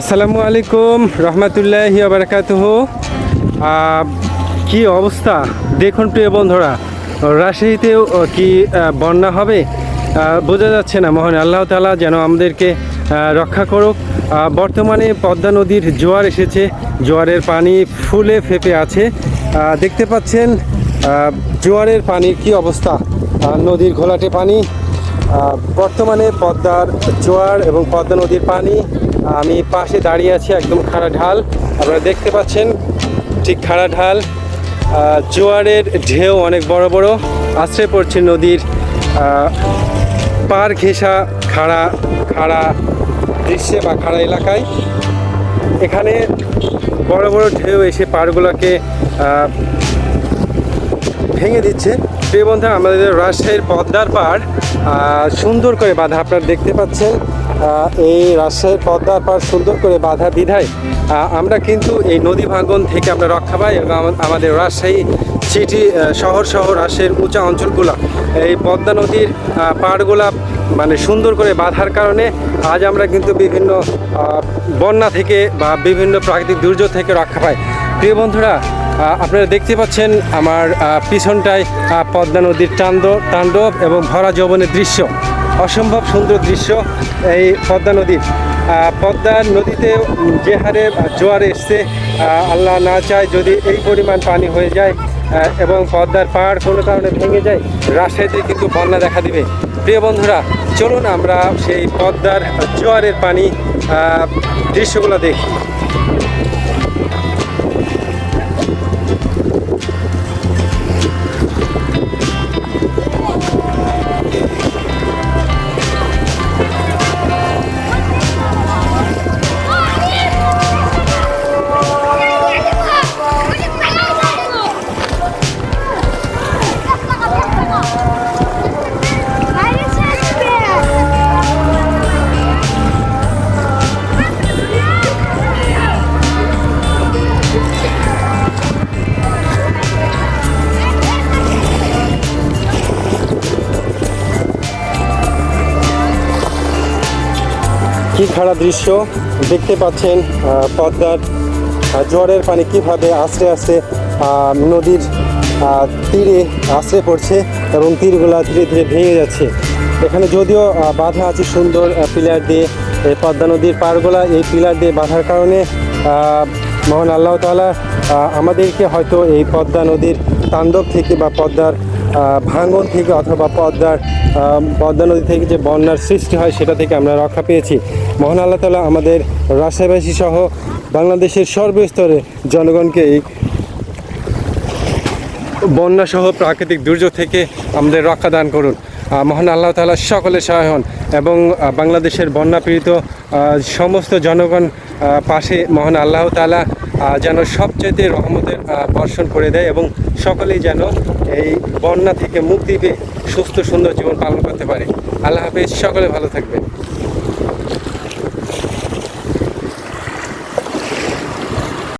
আসসালামু আলাইকুম, রহমতুল্লাহি বারাকাতুহ। কি অবস্থা? দেখুন প্রিয় বন্ধুরা, রাজশাহীতেও কি বন্যা হবে? বোঝা যাচ্ছে না মহান আল্লাহ তালা যেন আমাদেরকে রক্ষা করুক। বর্তমানে পদ্মা নদীর জোয়ার এসেছে, জোয়ারের পানি ফুলে ফেপে আছে। দেখতে পাচ্ছেন জোয়ারের পানির কি অবস্থা? নদীর ঘোলাটে পানি বর্তমানে পদ্মার জোয়ার এবং পদ্মা নদীর পানি আমি পাশে দাঁড়িয়ে আছি একদম খাড়া ঢাল। আপনারা দেখতে পাচ্ছেন, ঠিক খাড়া ঢাল। জোয়ারের ঢেউ অনেক বড় বড় আশ্রয় পড়ছে নদীর পার ঘেঁষা খাড়া খাড়া দৃশ্যে বা খাড়া এলাকায়। এখানে বড় বড় ঢেউ এসে পাড়গুলোকে ভেঙে দিচ্ছে। প্রিয় বন্ধু আমাদের রাজশাহীর পদ্মার পাড় সুন্দর করে বাঁধা আপনারা দেখতে পাচ্ছেন। এই রাজশাহীর পদ্মার পাড় সুন্দর করে বাঁধা বিধায় আমরা কিন্তু এই নদী ভাঙ্গন থেকে আমরা রক্ষা পাই এবং আমাদের রাজশাহী সিটি শহর শহর রাজশাহীর উঁচা অঞ্চলগুলো, এই পদ্মা নদীর পাড়গুলা মানে সুন্দর করে বাঁধার কারণে আজ আমরা কিন্তু বিভিন্ন বন্যা থেকে বা বিভিন্ন প্রাকৃতিক দুর্যোগ থেকে রক্ষা পাই। প্রিয় বন্ধুরা আপনারা দেখতে পাচ্ছেন আমার পিছনটায় পদ্মা নদীর তাণ্ডব তাণ্ডব এবং ভরা যৌবনের দৃশ্য। অসম্ভব সুন্দর দৃশ্য এই পদ্মা নদীর। পদ্মা নদীতে যে হারে জোয়ার এসছে আল্লাহ না চায় যদি এই পরিমাণ পানি হয়ে যায় এবং পদ্মার পাহাড় কোনো কারণে ভেঙে যায় রাজশাহীতে কিন্তু বন্যা দেখা দিবে। প্রিয় বন্ধুরা, চলুন আমরা সেই পদ্মার জোয়ারের পানি দৃশ্যগুলো দেখি। কি খারাপ দৃশ্য দেখতে পাচ্ছেন পদ্মার জোয়ারের পানি কীভাবে আস্তে আস্তে নদীর তীরে আশ্রে পড়ছে এবং তীরগুলা ধীরে ধীরে ভেঙে যাচ্ছে। এখানে যদিও বাঁধা আছে সুন্দর পিলার দিয়ে এই পদ্মা নদীর পাড়গুলা এই পিলার দিয়ে বাঁধার কারণে মহান আল্লাহ আহ, আমাদেরকে হয়তো এই পদ্মা নদীর তাণ্ডব থেকে বা পদ্মার ভাঙন থেকে অথবা পদ্মার পদ্মা নদী থেকে যে বন্যার সৃষ্টি হয় সেটা থেকে আমরা রক্ষা পেয়েছি। মহান আল্লাহ তালা আমাদের রাজশাহীবাসী সহ বাংলাদেশের সর্বস্তরে জনগণকে এই বন্যাসহ প্রাকৃতিক দুর্যোগ থেকে আমাদের রক্ষা দান করুন। মহান আল্লাহ তালা সকলে সহায় হন এবং বাংলাদেশের বন্যা পীড়িত সমস্ত জনগণ পাশে মহান আল্লাহ তালা যেন সবচেয়ে রহমতের বর্ষণ করে দেয় এবং সকলেই যেন এই বন্যা থেকে মুক্তি পেয়ে সুস্থ সুন্দর জীবন পালন করতে পারে। আল্লাহ হাফিজ, সকলে ভালো থাকবেন।